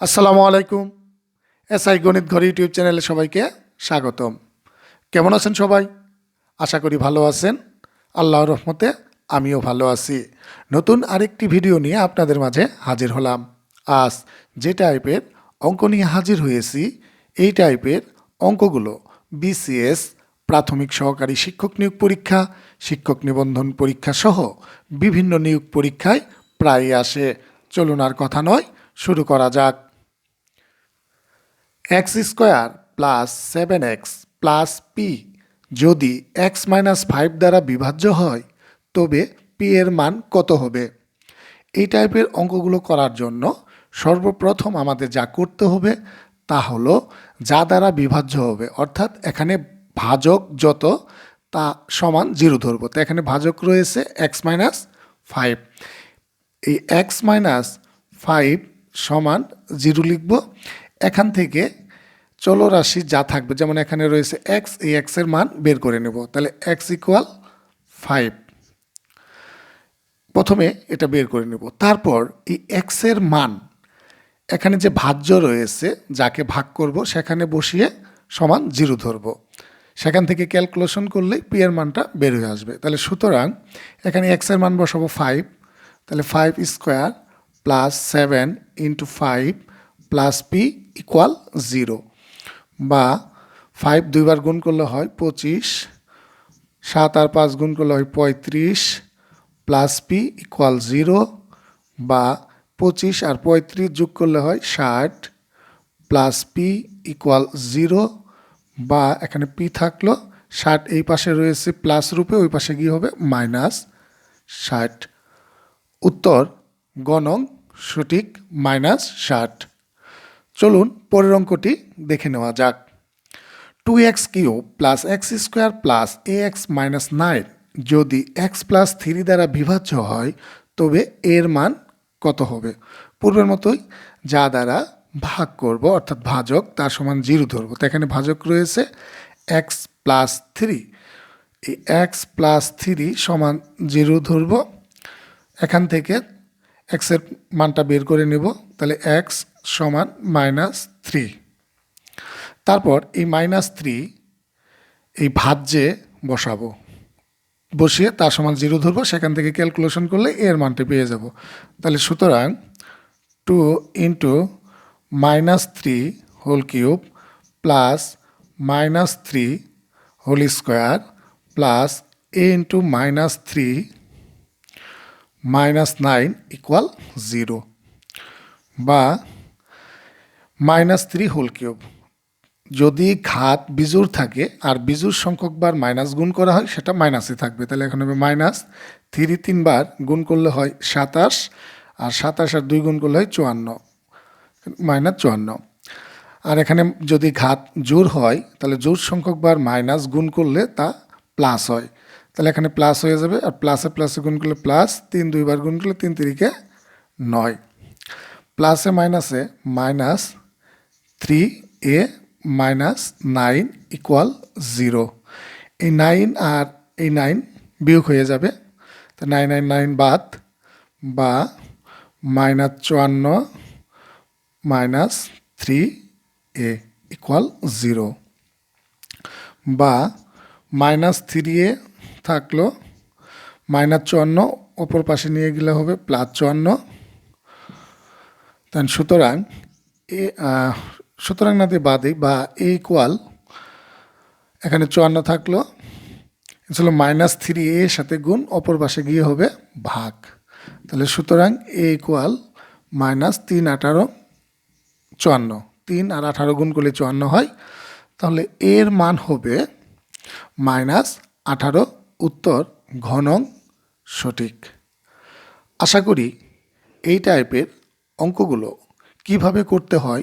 আসসালামু আলাইকুম। এসআই গণিত ঘর ইউটিউব চ্যানেলে সবাইকে স্বাগতম। কেমন আছেন সবাই? আশা করি ভালো আছেন। আল্লাহর রহমতে আমিও ভালো আছি। নতুন আরেকটি ভিডিও নিয়ে আপনাদের মাঝে হাজির হলাম। আজ যে টাইপের অঙ্ক নিয়ে হাজির হয়েছি, এই টাইপের অঙ্কগুলো বিসিএস, প্রাথমিক সহকারী শিক্ষক নিয়োগ পরীক্ষা, শিক্ষক নিবন্ধন পরীক্ষা সহ বিভিন্ন নিয়োগ পরীক্ষায় প্রায়ই আসে। চলুন আর কথা নয়, শুরু করা যাক। X square plus seven x plus p যদি এক্স মাইনাস ফাইভ দ্বারা বিভাজ্য হয়, তবে পি এর মান কত হবে? এই টাইপের অঙ্কগুলো করার জন্য সর্বপ্রথম আমাদের যা করতে হবে তা হলো যা দ্বারা বিভাজ্য হবে, অর্থাৎ এখানে ভাজক যত, তা সমান জিরো ধরবো। তো এখানে ভাজক রয়েছে এক্স মাইনাস ফাইভ। এই এক্স মাইনাস ফাইভ সমান জিরো লিখব। এখান থেকে চলরাশি যা থাকবে, যেমন এখানে রয়েছে এক্স এই এক্সের মান বের করে নেব। তাহলে এক্স ইকুয়াল ফাইভ প্রথমে এটা বের করে নেব। তারপর এই এক্সের মান, এখানে যে ভাজ্য রয়েছে, যাকে ভাগ করব, সেখানে বসিয়ে সমান জিরো ধরব। সেখান থেকে ক্যালকুলেশন করলেই পি এর মানটা বের হয়ে আসবে। তাহলে সুতরাং এখানে এক্সের মান বসাবো ফাইভ তাহলে five square plus seven into five plus p equal zero বা ফাইভ দুইবার গুণ করলে হয় পঁচিশ, সাত আর পাঁচ গুণ করলে হয় পঁয়ত্রিশ প্লাস পি ইকুয়াল জিরো বা পঁচিশ আর পঁয়ত্রিশ যোগ করলে হয় ষাট প্লাস পি ইকুয়াল জিরো বা এখানে পি থাকল, ষাট এই পাশে রয়েছে প্লাস রূপে, ওই পাশে গিয়ে হবে? মাইনাস ষাট। উত্তর, গণং সঠিক মাইনাস ষাট। চলুন পরের অঙ্কটি দেখে নেওয়া যাক। Two x cube plus x square plus a x minus nine যদি এক্স প্লাস থ্রি দ্বারা বিভাজ্য হয়, তবে এর মান কত হবে? পূর্বের মতোই যা দ্বারা ভাগ করব, অর্থাৎ ভাজক, তার সমান জিরো ধরবো। তো এখানে ভাজক রয়েছে এক্স প্লাস থ্রি এই এক্স প্লাস থ্রি সমান জিরো ধরব। এখান থেকে এক্সের মানটা বের করে নেব। তাহলে এক্স সমান মাইনাস থ্রি তারপর এই মাইনাস থ্রি এই ভাজ্যে বসাবো, বসিয়ে তার সমান জিরো ধরবো, সেখান থেকে ক্যালকুলেশন করলে এর মানটা পেয়ে যাব। তাহলে সুতরাং two into minus three whole cube plus minus three whole square plus a into minus three minus nine equal zero বা মাইনাস থ্রি হোল কিউব। যদি ঘাত বিজুর থাকে আর বিজুর সংখ্যকবার মাইনাস গুণ করা হয়, সেটা মাইনাসই থাকবে। তাহলে এখন হবে মাইনাস থ্রি তিনবার গুণ করলে হয় সাতাশ, আর সাতাশ আর দুই গুণ করলে হয় চুয়ান্ন, মাইনাস চুয়ান্ন। আর এখানে যদি ঘাত জোর হয়, তাহলে জোর সংখ্যকবার মাইনাস গুণ করলে তা প্লাস হয়। তাহলে এখানে প্লাস হয়ে যাবে, আর প্লাসে প্লাসে গুণ করলে প্লাস, তিন দুইবার গুণ করলে তিন তিরিকে নয়। প্লাসে মাইনাসে minus three a minus nine equal zero এই নাইন আর এই নাইন বিয়োগ হয়ে যাবে। তো নাইন নাইন নাইন বাদ বা মাইনাস চুয়ান্ন minus three a equal zero বা মাইনাস থ্রি এ থাকল মাইনাস চুয়ান্ন অপর পাশে নিয়ে গেলে হবে প্লাস চুয়ান্ন। তাই সুতরাং এ সুতরাং না দিয়ে বাদে বা এ ইকুয়াল এখানে চুয়ান্ন থাকল ছিল মাইনাস থ্রি এ সাথে গুণ, অপর পাশে গিয়ে হবে ভাগ। তাহলে সুতরাং এ ইকুয়াল মাইনাস তিন আঠারো, চুয়ান্ন। তিন আর আঠারো গুণ করলে চুয়ান্ন হয়। তাহলে এর মান হবে মাইনাস আঠারো, উত্তর ঘনং সঠিক। আশা করি এই টাইপের অঙ্কগুলো কীভাবে করতে হয়